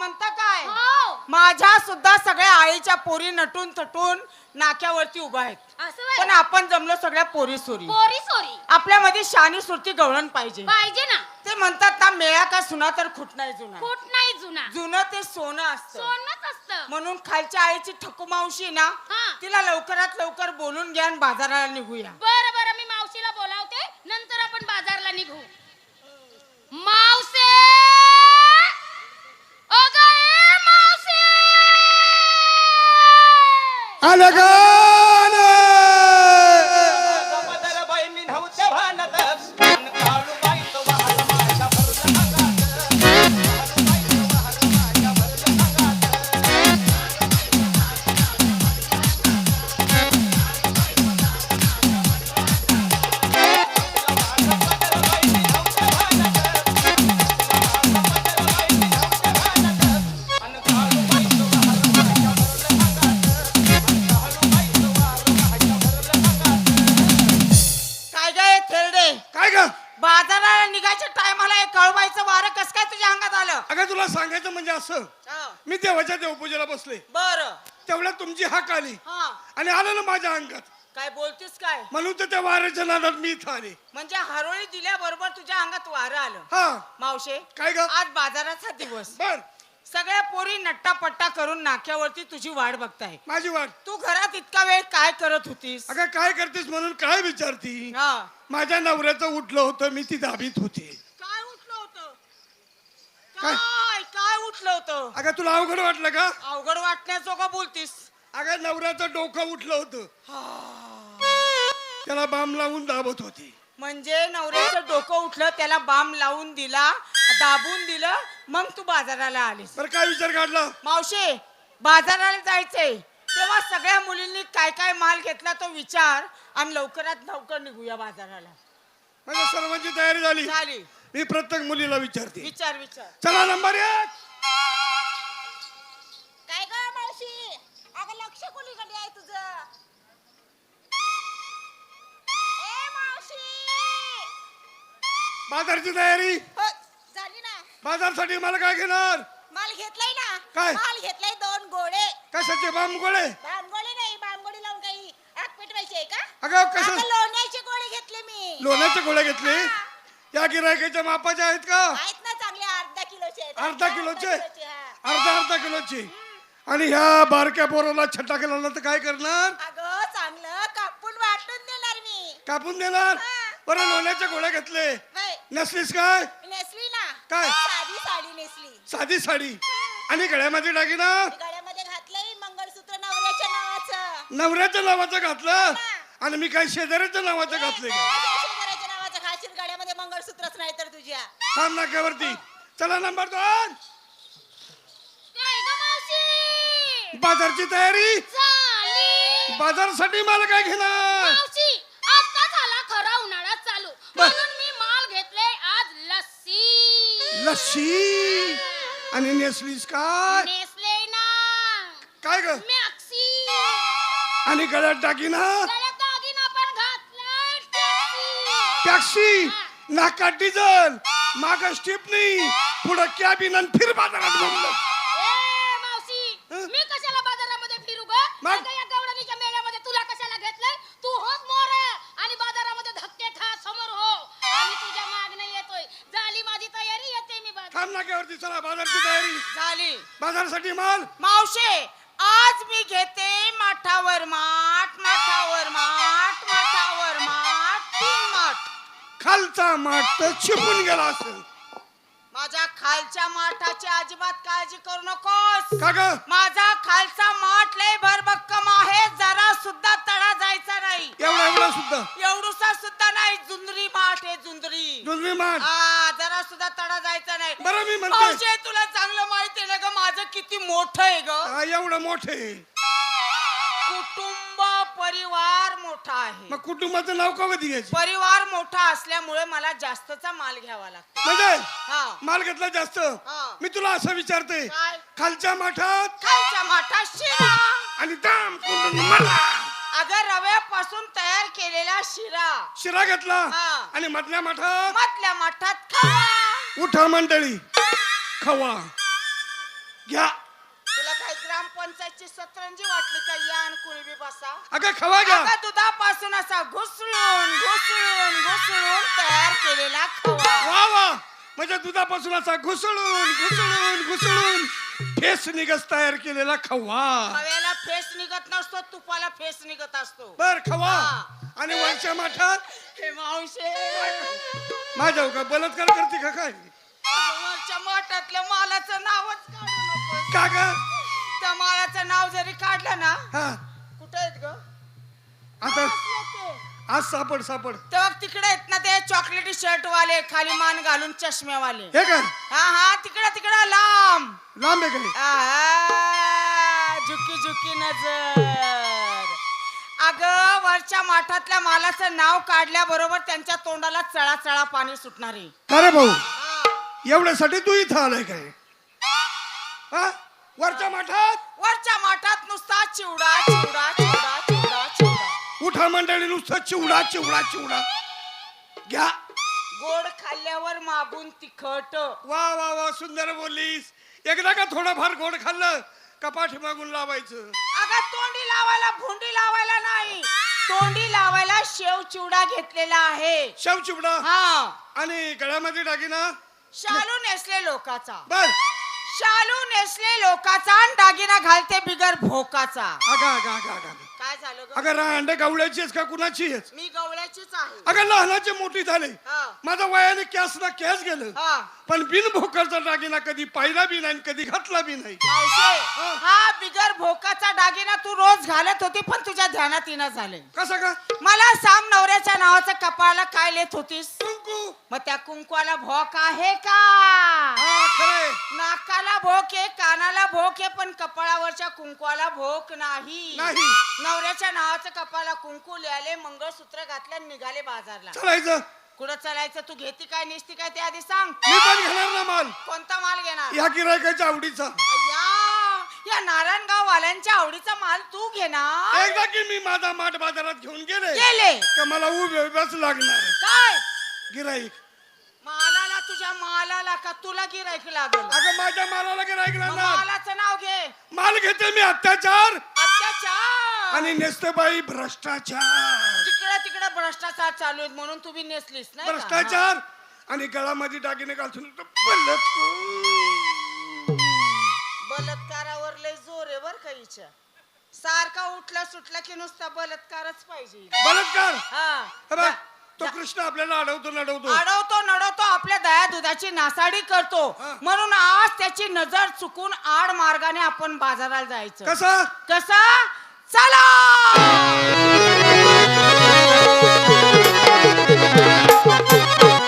म्हणता काय? हो. माझ्या सुद्धा सगळ्या आईच्या पोरी नटून थटून नाक्यावरती उभा आहेत. असं व्हय? पण आपण जमलो सगळ्या पोरी सोरी. पोरी सोरी. आपल्यामध्ये शानी सुरती गवळण पाहिजे. पाहिजे ना. ते म्हणतात ना मेळा का सुना तर खुट नाही जुना. कुठ नाही जुना. जुनं ते सोनं असतं. सोनच असतं. म्हणून खालच्या आईची ठकू मावशी ना हा. तिला लवकरात लवकर बोलून घ्या आणि बाजाराला निघूया. बरं बरं मी मावशीला बोलावते नंतर आपण बाजारला निघू मावसे अगं ए मावसे आलं म्हणजे असं? मी देवाच्या देवपूजेला बसले. बर. तेवढ्यात तुमची हाक आली. हा. आणि आलं ना माझ्या अंगात. काय बोलतीस काय? म्हणून तर त्या वाऱ्याच्या नादात मी इथं आले. म्हणजे हरोळी दिल्याबरोबर तुझ्या अंगात वारं आलं. हा. मावशे काय ग? आज बाजाराचा दिवस. बर. सगळ्या पोरी नट्टापट्टा करून नाक्यावरती तुझी वाट बघताय. माझी वाट. तू घरात इतका वेळ काय करत होतीस? अगं काय करतेस म्हणून काय विचारती? हा. माझ्या नवऱ्याचं उठलं होतं मी ती दाबीत होते. काय उठलं होतं? काय? काय काय उठलं होतं. अगं तुला अवघड वाटलं का? अवघड वाटण्याजोगं बोलतीस. अगं नवऱ्याचं डोकं उठलं होतं. त्याला बाम लावून दाबत होती. म्हणजे नवऱ्याचं डोकं उठलं त्याला बाम लावून दिला दाबून दिलं मग तू बाजाराला आलीस. बरं काय विचार काढला? मावशे बाजाराला जायचंय. तेव्हा सगळ्या मुलींनी काय काय माल घेतला तो विचार आणि लवकरात लवकर निघूया बाजाराला. माझ्या सर्वांची तयारी झाली. झाली. मी प्रत्येक मुलीला विचारते. विचार विचार. चला नंबर एक. लक्ष कुलीकडे आहे तुझं. ए मावशी! बाजारची तयारी? हो, झाली ना. बाजारसाठी मला काय घेणार? माल घेतलाय ना. काय? माल घेतलाय दोन गोळे. कशाचे बाम गोळे बांगोळी नाही बांगोळी लावून काही आग पेटवायची आहे का? अगं कसं अगं लोण्याचे गोळे घेतले मी. लोण्याचे गोळे घेतले? या गिरायकाच्या मापाच्या आहेत का? आहेत ना चांगले अर्धा किलोचे आहेत. अर्धा किलोचे हा. अर्धा अर्धा किलोचे? आणि ह्या बारक्या पोराला छट्टा केला तर काय करणार? अगं चांगलं कापून वाटून देणार मी. कापून देणार? हा. बरं लोण्याचे गोळे घेतले. वय, नसलीस काय? नेसली ना. काय? साधी साडी नेसली. साधी साडी. आणि गळ्यामध्ये मी गळ्यामध्ये घातलंय मंगळसूत्र नवऱ्याच्या नावाचं. नवऱ्याच्या नावाचं घातलं? आणि मी काय शेजाऱ्याच्या नावाचं घातले का? माझ्या शेजाऱ्याच्या नावाचं. घालशील गळ्यामध्ये मंगळसूत्रच नाही तर तुझ्या. थांब नाक्यावरती. चला नंबर दोन. बाजारची तयारी? झाली. बाजारसाठी मला काय घेणार? मावशी आता झाला खरा उन्हाळा चालू. म्हणून मी माल घेतले आज लस्सी. लस्सी? आणि नेसलीस काय? नेसले ना. काय ग? मॅक्सी आणि गळ्यात टाकीना गळ्यात दागिना पण घातलाय. टॅक्सी. टॅक्सी? नाका डिझल. माग स्टिपनी. पुढं कॅबिन आणि फिर बाजारात घुमलं ए मावशी हं? मी कशाला बाजारामध्ये फिरू ग मग? अगं या गवळणीच्या मेळ्यामध्ये तुला कशाला घेतलंय तू होत मोर आणि बाजारामध्ये धक्के खा समोर हो आणि तुझ्या मागणं येतोय झाली माझी तयारी येते मी बाजार थांब नाक्यावरती चला बाजारची तयारी. झाली. बाजारासाठी माल. मावशे आज मी घेते माठावर माठ माठावर माठ माठावर माठ तीन माठ. खालचा माठ तर छिपून गेला असेल. माझ्या खालच्या माठाची अजिबात काळजी करू नकोस. का ग? माझा खालचा माठ लय भरभक्कम आहे जरा सुद्धा तडा जायचा नाही. एवढा एवढा सुद्धा? एवढूसा सुद्धा नाही जुंदरी माठ आहे जुंदरी. जुलमी माठ? हा जरा सुद्धा तडा जायचा नाही. बरं मी म्हणते. मावशे तुला चांगलं माहिती आहे ना ग माझं किती मोठं आहे ग. हा, एवढं मोठे कुटुंब परिवार मोठा आहे. मग कुटुंबाचं नाव का कधी घ्यायचं? परिवार मोठा असल्यामुळे मला जास्तचा माल घ्यावा लागतो. म्हणजे हा. माल घेतला जास्त? हा. मी तुला असं विचारते काय? खालच्या माठात? खालच्या माठात शिरा. आणि दाम कुंडून मला अगं रव्यापासून तयार केलेला शिरा. शिरा घेतला हा. आणि मधल्या माठात? मधल्या माठात खवा. उठा मंडळी खवा. घ्या. तुला काय ग्रामपंचायतची सतरंजी वाटली का? या अगं खवा घ्या दुधापासून असा घुसळून घुसळून घुसळून तयार केलेला खवा. वा वा. म्हणजे दुधापासून असा घुसळून घुसळून घुसळून फेस निगस तयार केलेला खवा. खव्याला फेस निघत नसतो तुपाला फेस निघत असतो. बर खवा. हा. आणि वरच्या माठात? हे मावशे. माझ्या का बलात्कार करते का काय? वरच्या माठातल्या मालाचं नावच काढू नको का ग? त्या मालाचं नाव जरी काढलं ना हा. कुठे आहेत ग? आता आज सापड सापड. तेव्हा तिकडे आहेत ना ते चॉकलेटी शर्ट वाले खाली मान घालून चष्म्यावाले. हे काय? हा हा तिकडे तिकडे लांब. लांब आहा, झुकी झुकी नजर. अग वरच्या माठातल्या मालाचं नाव काढल्याबरोबर त्यांच्या तोंडाला चळा चळा पाणी सुटणारे. अरे भाऊ एवढ्यासाठी तू इथं आलाय काय? हा? वरच्या माठात? वरच्या माठात नुसता चिवडा चिवडा चिवडा चिवडा चिवडा. उठा मंडळी नुसतं चिवडा चिवडा चिवडा. घ्या. गोड खाल्ल्यावर मागून तिखट. वा वा वा सुंदर बोललीस. एकदा का थोडंफार गोड खाल्लं कपाठी मागून लावायचं? अगं तोंडी लावायला भुंडी लावायला नाही. तोंडी लावायला शेव चिवडा घेतलेला आहे. शेव चिवडा? हा. आणि गळ्यामध्ये दागिना? शालू नेसले लोकाचा. बर. शालू नेसले लोकाचा आणि दागिना घालते बिगर भोकाचा. अगा अगा अगा अगा काय झालं ग? अगं रांड गावळ्याची आहेस का कुणाची आहेस मी गवळ्याचीच आहे. अगं लहानाची मोठी झाली. हा. माझा वयाने कॅस ना कॅस गेलं. हा. पण बिन भोकरचा दागिना कधी पाहिला बी नाही आणि कधी घातला बी नाही. मावशे हा. बिगर भोकाचा दागिना तू रोज घालत होती पण तुझ्या ध्यानात येणं झाले कसा का? मला साम नवऱ्याच्या नावाचं कपाळाला काय लेत होतीस? कुंकू. मग त्या कुंकवाला भोक आहे का? नाकाला भोक आहे कानाला भोक आहे पण कपाळावरच्या कुंकवाला भोक नाही. नाही. नवऱ्याच्या नावाचं कपाळाला कुंकू लिहाले मंगळसूत्र घातले आणि निघाले बाजारला. चलायचं. कुठं चालायचं? तू घेती काय नेसती काय ते आधी सांग. मी पण घेणार ना माल. कोणता माल घेणार? या गिरायकाच्या आवडीचा. या या नारायणगाव वाल्यांच्या आवडीचा माल तू घेणार. एकदा की मी माझा माठ बाजारात घेऊन गेले गेले. का मला उभे उभ्याच लागणार. काय? गिराईक तुझ्या मालाला का तुला गिरायक लागल? अगं माझ्या मालाला गिराईक मग लागणार? मालाचं नाव घे. माल घेते मी अत्याचार. अत्याचार. आणि नेसते बाई भ्रष्टाचार. तिकडे तिकडे भ्रष्टाचार चालू आहेत म्हणून तुम्ही नेसलीस नाही का? भ्रष्टाचार. आणि गळामध्ये दागिने घालून तो बलत को. बलात्कारावर लय जोर आहे बर का हिच्या. सारखा उठला सुटला की नुसता बलात्कारच पाहिजे. बलात्कार? हा. तो कृष्ण आपल्याला अडवतो नडवतो. अडवतो नडवतो आपल्या दया दुधाची नासाडी करतो. हा. म्हणून आज त्याची नजर चुकून आड मार्गाने आपण बाजाराला जायचं. कसा? कसा? चला!